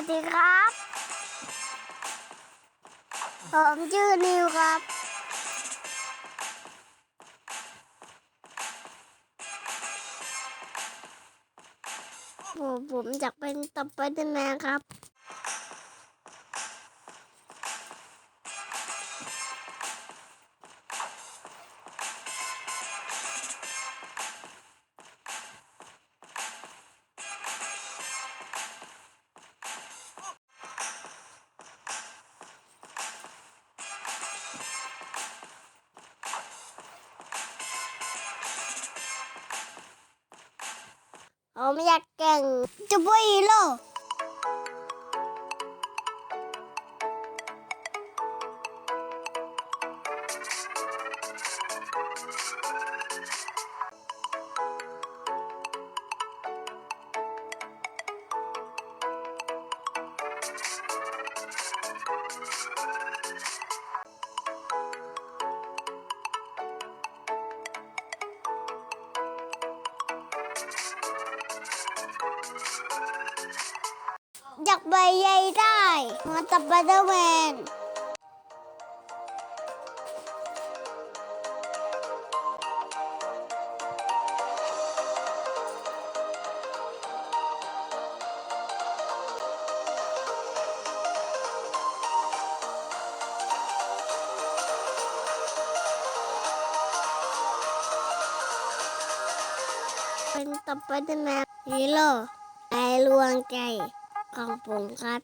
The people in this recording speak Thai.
วัสดีครับ ผมชื่อนิวครับ ผมผมอยากเป็นตับไปดแมนครับ ผมอยากเก่งจะเป็นฮีโร่ อยากไปใหญ่ได้มาตับไปเดอร์แมนเป็นตับไปเดอร์แมนฮีโร่ ในรวงใจของผมครับ